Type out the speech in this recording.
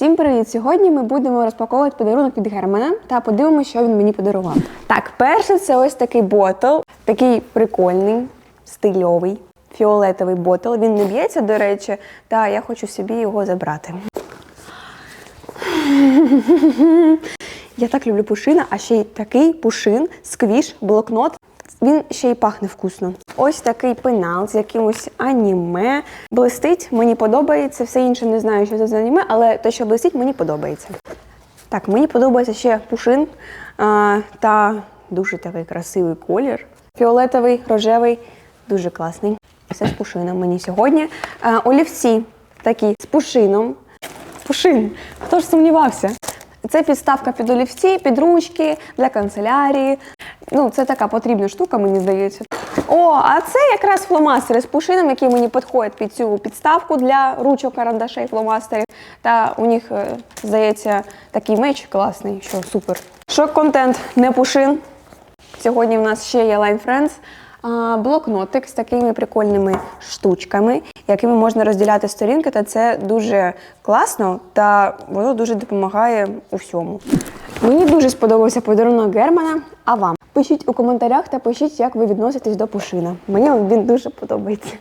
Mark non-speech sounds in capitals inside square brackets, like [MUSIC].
Всім привіт! Сьогодні ми будемо розпаковувати подарунок від Германа та подивимося, що він мені подарував. Так, перше це ось такий ботл, такий прикольний, стильовий, фіолетовий ботл. Він не б'ється, до речі, та я хочу собі його забрати. [LAUGHS] Я так люблю пушина, а ще й такий пушин, сквіш, блокнот. Він ще й пахне вкусно. Ось такий пенал з якимось аніме. Блистить, мені подобається. Все інше не знаю, що це за аніме, але те, що блистить, мені подобається. Так, мені подобається ще пушин а, та дуже такий красивий колір. Фіолетовий, рожевий, дуже класний. Все з пушином мені сьогодні. А, олівці такі з пушином. Пушин, хто ж сумнівався? Це підставка під олівці, під ручки для канцелярії. Ну, це така потрібна штука, мені здається. О, а це якраз фломастери з пушином, які мені підходять під цю підставку для ручок, карандашей, фломастерів. Та у них, е, здається, такий меч класний, що супер. Шок-контент не пушин. Сьогодні в нас ще є Line Friends. Блокнотик з такими прикольними штучками, якими можна розділяти сторінки, та це дуже класно та воно дуже допомагає у всьому. Мені дуже сподобався подарунок Германа. А вам? Пишіть у коментарях та пишіть, як ви відноситесь до пушина. Мені він дуже подобається.